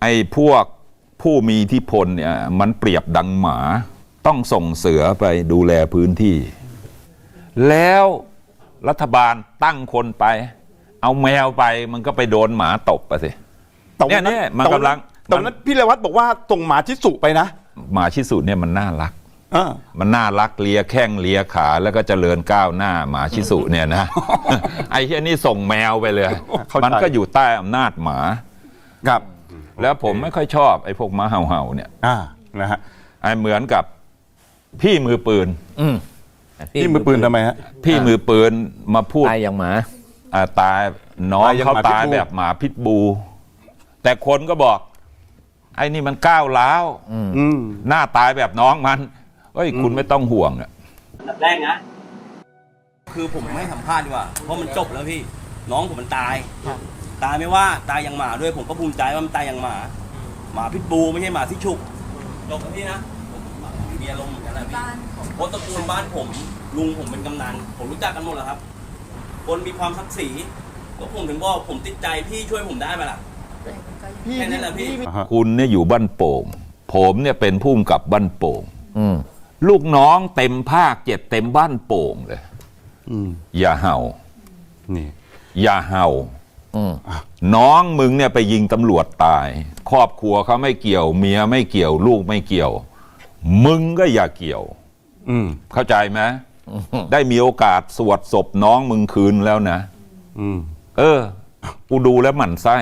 ไอ้พวกผู้มีอิทธิพลเนี่ยมันเปรียบดังหมา ต้องส่งเสือไปดูแลพื้นที่ แล้วรัฐบาลตั้งคนไป เอาแมวไปมันก็ไปโดนหมาตบไปสิแต่วัเนี่ยมันกำลังแต่วันนั้นพี่เลวัตบอกว่าส่งหมาชิสุไปนะ หมาชิสุเนี่ยมันน่ารักอ่ามันน่ารักเลียแข้งเลียขาแล้วก็เจริญก้าวหน้าหมาชิสุเนี่ยนะ ไอ้เหี้ยนี่ส่งแมวไปเลยเข้าใจมันก็อยู่ใต้อำนาจหมาครับ แล้วผมไม่ค่อยชอบไอ้พวกหมาเห่าๆเนี่ยอ่านะฮะไอ้เหมือนกับพี่มือปืน อืมพี่มือปืนทำไมฮะ พี่มือปืนมาพูดตายอย่างหมาอ่าตายน้องตายอย่างเขาหมาพิษตายบู แบบหมาพิษบู แต่คนก็บอก ไอ้นี่มันก้าวร้าวอืม หน้าตายแบบน้องมันเฮ้ยคุณไม่ต้องห่วงอะ อันดับแรกนะ คือผมไม่สัมภาษณ์ดีกว่า เพราะมันจบแล้วพี่ น้องผมมันตาย ตายไม่ว่าตายอย่างหมาด้วยผมก็ภูมิใจว่ามันตายอย่างหมา หมาพิษบูไม่ใช่หมาที่ฉุกจบแล้วพี่นะผมมีอารมณ์เหมือนกันแหละพี่เพราะตระกูลบ้านผม ลุงผมเป็นกำนัน ผมรู้จักกันหมดแล้วครับ คนมีความศักดิ์ศรีก็ผมถึงบอกผมติดใจพี่ช่วยผมได้ไหมล่ะแค่นั้นแหละพี่คุณเนี่ยอยู่บ้านโป่ง ผมเนี่ยเป็นผู้กำกับบ้านโป่ง อืม ลูกน้องเต็มภาคเจ็ดเต็มบ้านโป่งเลย อืมอย่าเห่า นี่ อย่าเห่าอืม น้องมึงเนี่ยไปยิงตำรวจตาย ครอบครัวเขาไม่เกี่ยว เมียไม่เกี่ยว ลูกไม่เกี่ยว มึงก็อย่าเกี่ยวอืมเข้าใจไหมได้มีโอกาสสวดศพน้องมึงคืนแล้วนะอืมเออ กูดูแล้วหมั่นไส้